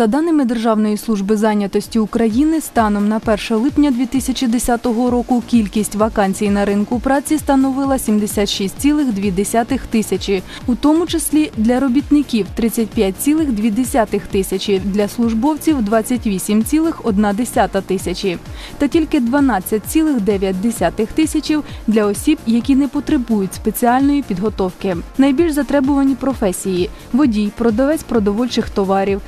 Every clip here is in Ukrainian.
За даними Державної служби зайнятості України, станом на 1 липня 2010 року кількість вакансій на ринку праці становила 76,2 тисячі, у тому числі для робітників 35,2 тисячі, для службовців 28,1 тисячі та тільки 12,9 тисячі для осіб, які не потребують спеціальної підготовки. Найбільш затребувані професії: водій, продавець продовольчих товарів,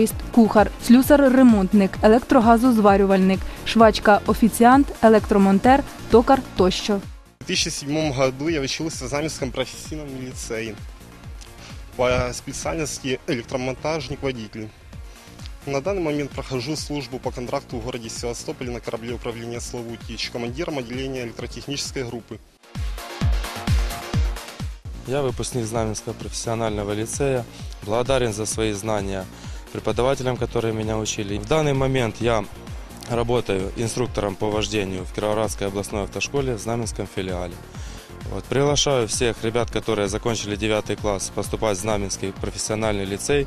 тракторист, кухар, слюсар-ремонтник, електрогазозварювальник, швачка, офіціант, електромонтер, токар тощо. В 2007 году я учился в Заменском профессиональном лицее по специальности электромонтажник-водитель. На данный момент прохожу службу по контракту в городе Севастополе на корабле управления Славутич командиром отделения электротехнической группы. Я выпускник Знаменского профессионального лицея. Благодарен за свои знания преподавателям, которые меня учили. В данный момент я работаю инструктором по вождению в Кировоградской областной автошколе в Знаменском филиале. Вот. Приглашаю всех ребят, которые закончили 9 класс, поступать в Знаменский профессиональный лицей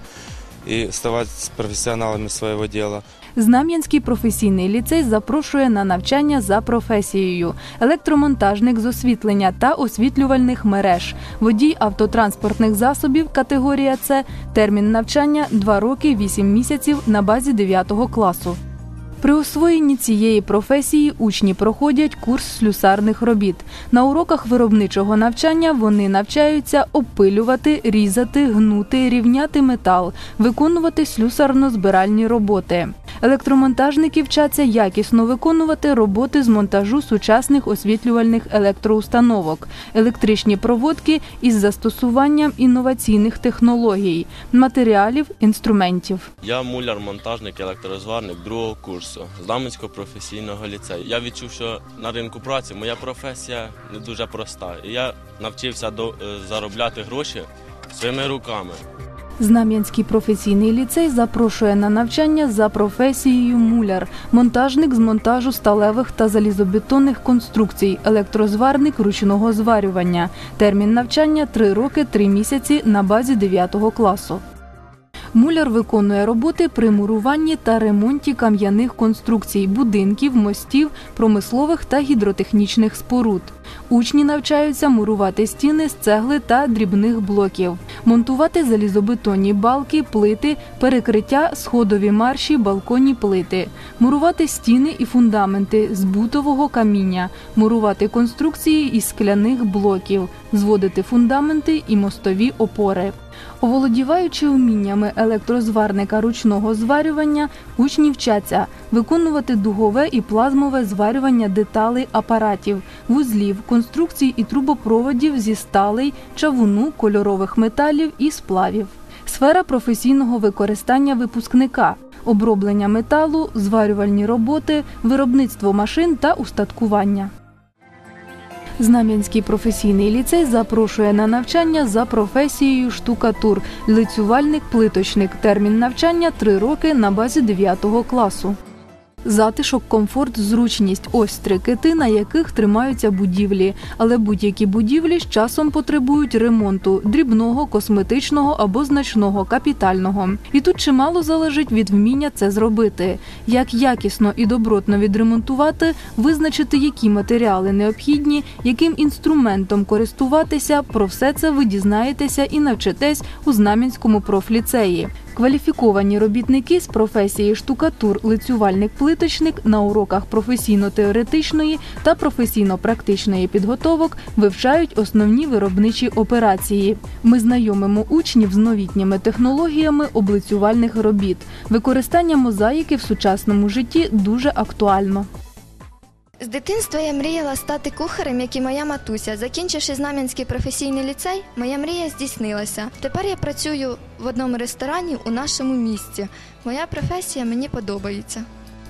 и ставати професіоналами свого діла. Знам'янський професійний ліцей запрошує на навчання за професією: електромонтажник з освітлення та освітлювальних мереж, водій автотранспортних засобів категорія С, термін навчання 2 роки 8 місяців на базі 9 класу. При освоєнні цієї професії учні проходять курс слюсарних робіт. На уроках виробничого навчання вони навчаються опилювати, різати, гнути, рівняти метал, виконувати слюсарно-збиральні роботи. Електромонтажники вчаться якісно виконувати роботи з монтажу сучасних освітлювальних електроустановок, електричні проводки із застосуванням інноваційних технологій, матеріалів, інструментів. Я муляр-монтажник, електрозварник другого курсу Знаменського професійного ліцею. Я відчув, що на ринку праці моя професія не дуже проста. Я навчився е, заробляти гроші своїми руками. Знам'янський професійний ліцей запрошує на навчання за професією муляр, монтажник з монтажу сталевих та залізобетонних конструкцій, електрозварник ручного зварювання. Термін навчання 3 роки 3 місяці на базі 9 класу. Муляр виконує роботи при муруванні та ремонті кам'яних конструкцій, будинків, мостів, промислових та гідротехнічних споруд. Учні навчаються мурувати стіни з цегли та дрібних блоків, монтувати залізобетонні балки, плити, перекриття, сходові марші, балконні плити, мурувати стіни і фундаменти з бутового каміння, мурувати конструкції із скляних блоків, зводити фундаменти і мостові опори. Оволодіваючи вміннями електрозварника ручного зварювання, учні вчаться виконувати дугове і плазмове зварювання деталей апаратів, вузлів, конструкцій і трубопроводів зі сталей, чавуну, кольорових металів і сплавів. Сфера професійного використання випускника. Оброблення металу, зварювальні роботи, виробництво машин та устаткування. Знам'янський професійний ліцей запрошує на навчання за професією штукатур, лицювальник, плиточник. Термін навчання три роки на базі 9 класу. Затишок, комфорт, зручність ось три кити, на яких тримаються будівлі. Але будь-які будівлі з часом потребують ремонту дрібного, косметичного або значного, капітального. І тут чимало залежить від вміння це зробити. Як якісно і добротно відремонтувати, визначити, які матеріали необхідні, яким інструментом користуватися. Про все це ви дізнаєтеся і навчитесь у Знам'янському профліцеї. Кваліфіковані робітники з професії штукатур, лицювальник, плиточник на уроках професійно-теоретичної та професійно-практичної підготовок вивчають основні виробничі операції. Ми знайомимо учнів з новітніми технологіями облицювальних робіт. Використання мозаїки в сучасному житті дуже актуально. З дитинства я мріяла стати кухарем, як і моя матуся. Закінчивши Знам'янський професійний ліцей, моя мрія здійснилася. Тепер я працюю в одному ресторані у нашому місті. Моя професія мені подобається.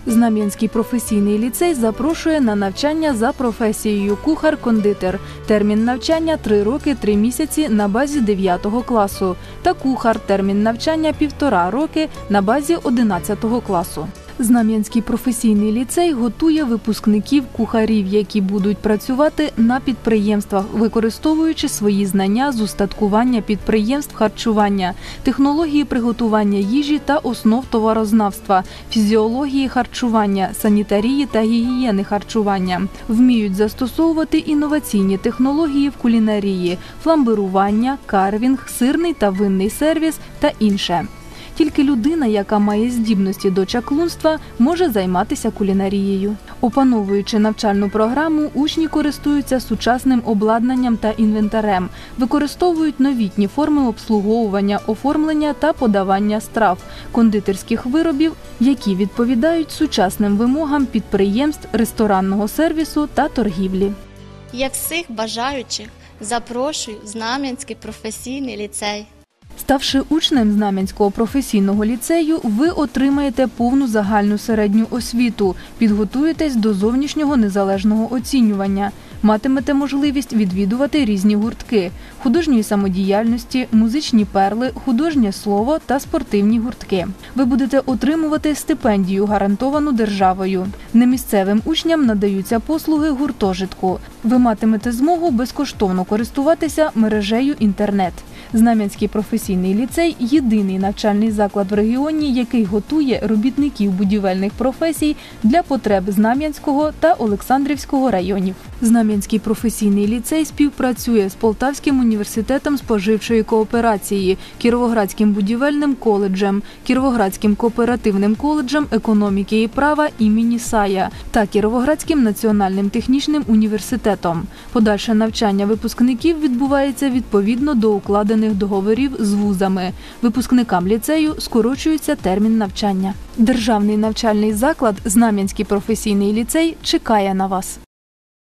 Знам'янський професійний ліцей запрошує на навчання за професією кухар-кондитер. Термін навчання 3 роки 3 місяці на базі 9 класу. Та кухар термін навчання 1,5 роки на базі 11 класу. Знам'янський професійний ліцей готує випускників кухарів, які будуть працювати на підприємствах, використовуючи свої знання з устаткування підприємств харчування, технології приготування їжі та основ товарознавства, фізіології харчування, санітарії та гігієни харчування. Вміють застосовувати інноваційні технології в кулінарії, фламбирування, карвінг, сирний та винний сервіс та інше. Тільки людина, яка має здібності до чаклунства, може займатися кулінарією. Опановуючи навчальну програму, учні користуються сучасним обладнанням та інвентарем, використовують новітні форми обслуговування, оформлення та подавання страв, кондитерських виробів, які відповідають сучасним вимогам підприємств ресторанного сервісу та торгівлі. Я всіх бажаючих запрошую в Знам'янський професійний ліцей. Ставши учнем Знам'янського професійного ліцею, ви отримаєте повну загальну середню освіту, підготуєтесь до зовнішнього незалежного оцінювання, матимете можливість відвідувати різні гуртки художньої самодіяльності, музичні перли, художнє слово та спортивні гуртки. Ви будете отримувати стипендію, гарантовану державою. Немісцевим учням надаються послуги гуртожитку. Ви матимете змогу безкоштовно користуватися мережею інтернет. Знам'янський професійний ліцей єдиний навчальний заклад в регіоні, який готує робітників будівельних професій для потреб Знам'янського та Олександрівського районів. Знам'янський професійний ліцей співпрацює з Полтавським університетом споживчої кооперації, Кіровоградським будівельним коледжем, Кіровоградським кооперативним коледжем економіки і права імені Сая та Кіровоградським національним технічним університетом. Подальше навчання випускників відбувається відповідно до укладених договорів з вузами. Випускникам ліцею скорочується термін навчання. Державний навчальний заклад Знам'янський професійний ліцей чекає на вас.